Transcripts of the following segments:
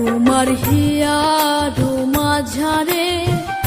তোমার হিয়া মাঝারে বান্ধিয়া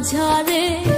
মাঝারে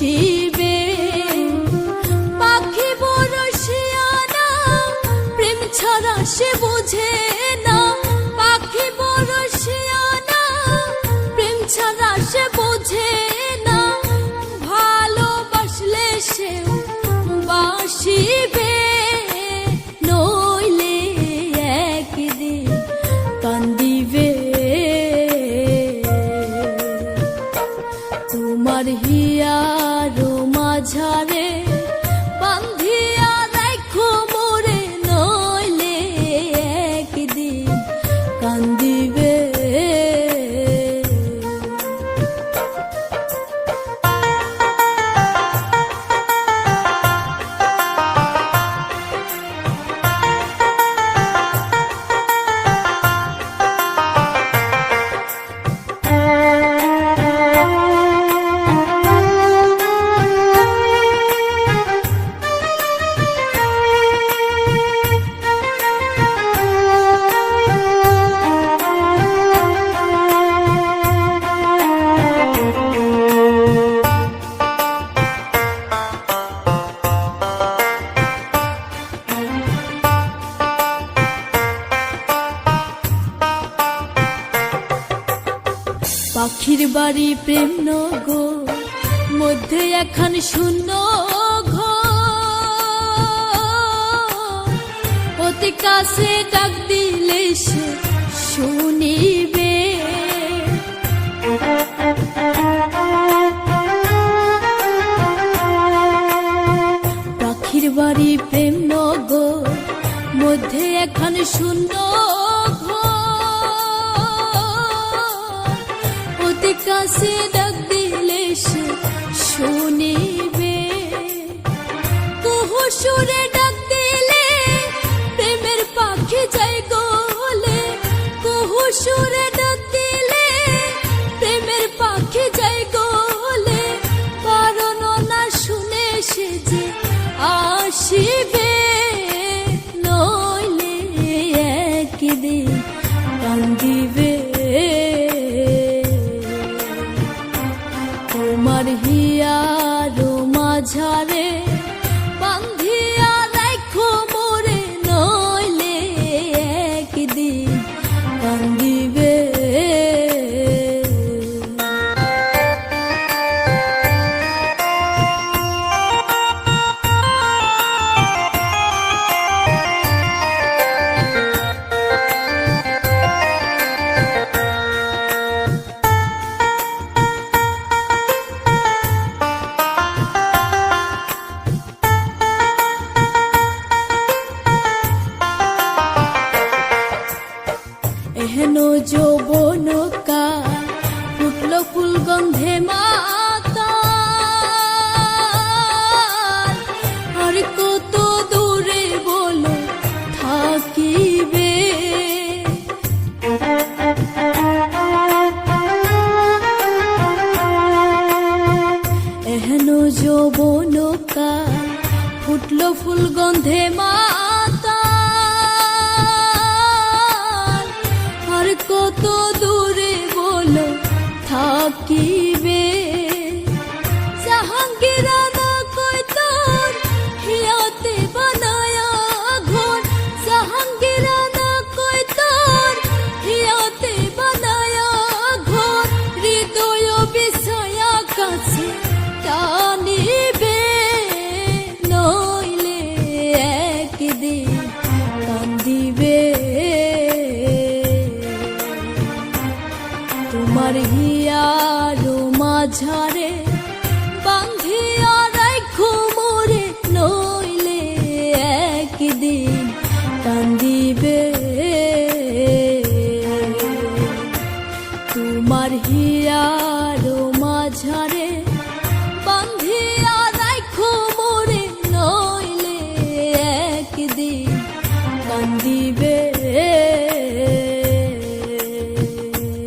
বসিবে। পাখি বড় শিয়ানা প্রেম ছাড়া সে বুঝে মাঝারে পাখির বাড়ি প্রেম গো মধ্যে এখন শূন্য। অতি কাছে ডাক দিলে সে শুনিবে পাখির বাড়ি প্রেম গো মধ্যে এখন শূন্য কাছে ডাক দিলে সে শুনিবে কুহু সুরে পিয়ার মাঝার যৌবনকা ফুটল ফুল গন্ধে মা